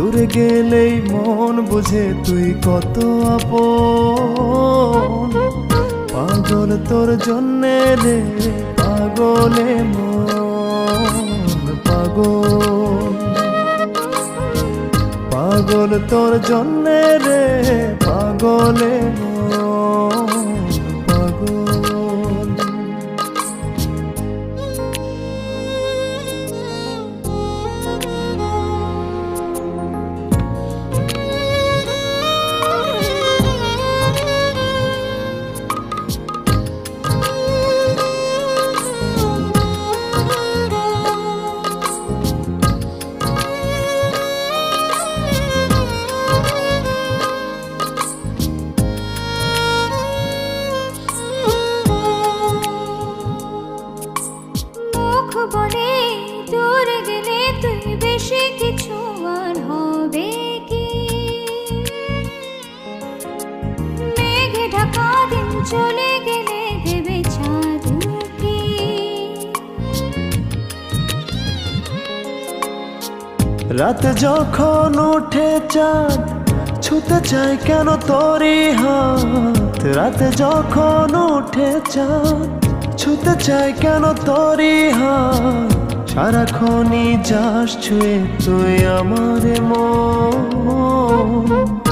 দূরে গেলেই মন বুঝে তুই কত আপন। পাগল তোর জন্যে রে, পাগলে মন, পাগল। পাগল তোর জন্যে রে, পাগলে মন। চলে গেলে দেবে চাঁদ রাত যখন ওঠে চাঁদ, ছুতে চাই কেন তোরই হাত? রাত যখন উঠে চাঁদ, ছুতে চাই কেন তোরই হাত? সারাক্ষণই যাস ছুঁয়ে তুই আমার মন।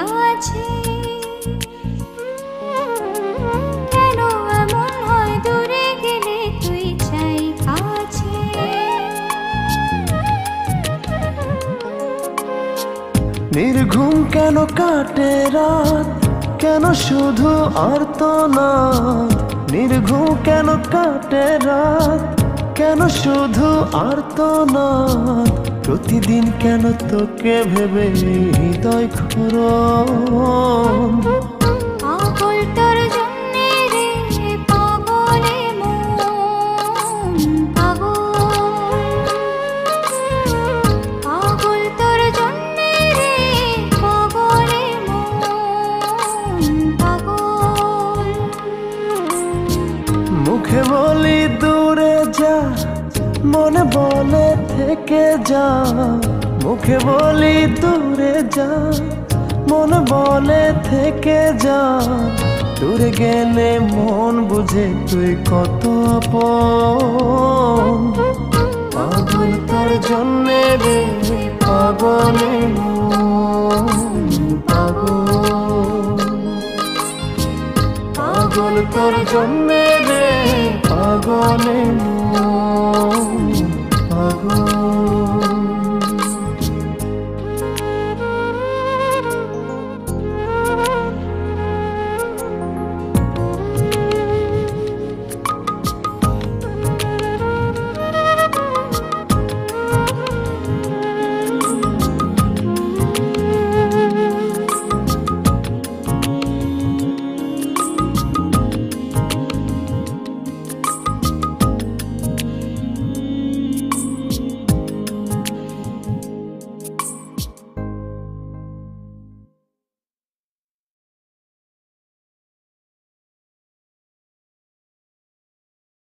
আছে। নির্ঘুম কেন কাটে রাত? কেন শুধু আর্তনাদ নির্ঘুম কেন কাটে রাত? কেন শুধু আর্তনাদ প্রতিদিন কেন তোকে ভেবে হৃদয় খরণ পাগল তোর জন্যে রে পাগলে মন। পাগল। পাগল তোর জন্যে রে পাগলে মন। পাগল। মুখে বলি দূরে যা মনে বলে থেকে যা। মুখে বলি দূরে যা, মন বলে থেকে যা। দূরে গেলে মন বুঝে তুই কত পাগল তোর জন্যে রে পাগল। পাগল তোর জন্যে রে, পাগলে মন।